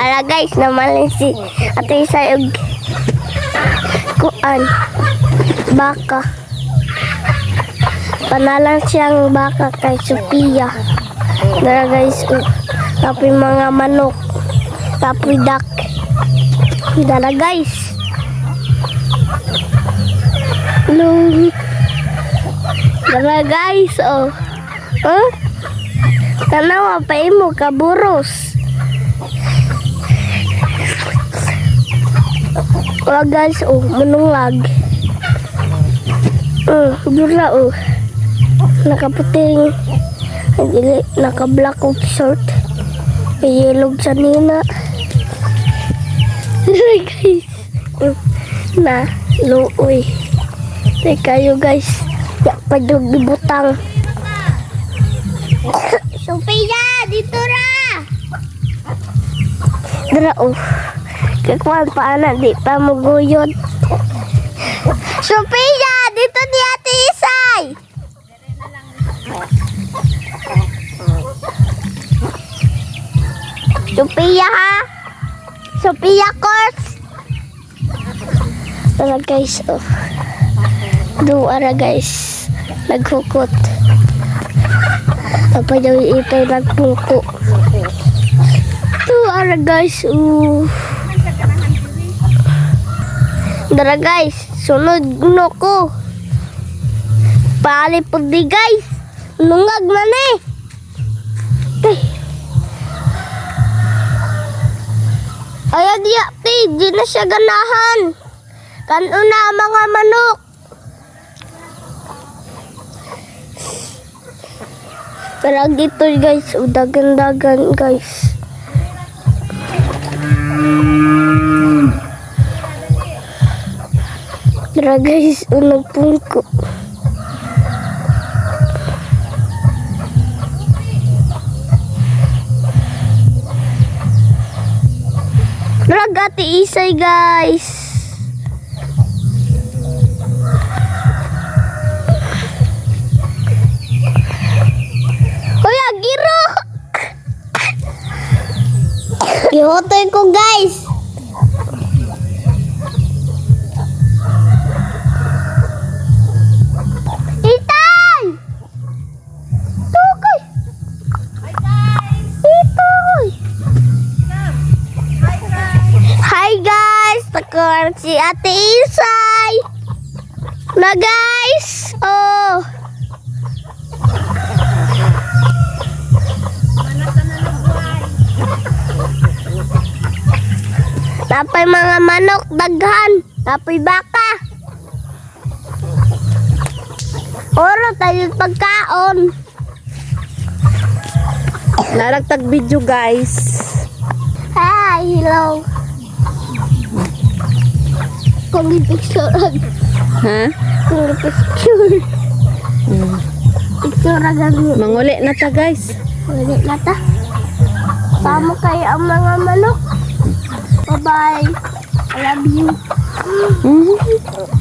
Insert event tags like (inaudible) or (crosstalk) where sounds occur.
Hala guys, naman si Ate Isa yung kuan baka. Panalan siyang baka kay Sophia. Dara guys, uh, tapos mga manok. Tapos duck. Dara guys. Nung Dara guys, oh. Huh? Tanawa pa imo kaburos. Wala guys, oh, manunglag. Uh, dura oh. Nakaputing. Dili, naka-black of short. Yellow sa nina. (laughs) Guys. Na, luoy. Tay kayo guys. Ya, padug ibutang. Sophia, dito ra! Dara, oh. Kakuan pa na, di pa maguyod. Sophia, dito ni Ate Isay! Sophia, ha? Sophia, course! Tara, guys, oh. Duara, guys. Naghukot. Apa daw itay nagpuko. Duara, guys, oh. Dara guys, sunod no ko. Palipod di guys. Lungag na ni. Ay. Ayaw di ati, di na siya ganahan. Kanuna mga manok. Pero dito guys, udagan-dagan guys. Tara guys, unang pungko. Ragati isay guys. Hoy, agiro! Ihotoy ko guys. Takor si Ate Isay! Na guys! Oh! Tapay mga manok, daghan. Tapay baka. Oro tayo pagkaon. Naragtag video guys. Hi, hello. Kung picture Ha? kung picture. Picture agad mo. Manguli na ta guys. Wala na ta. Sama kayo ang mga manok. Bye-bye. I love you. Mhm.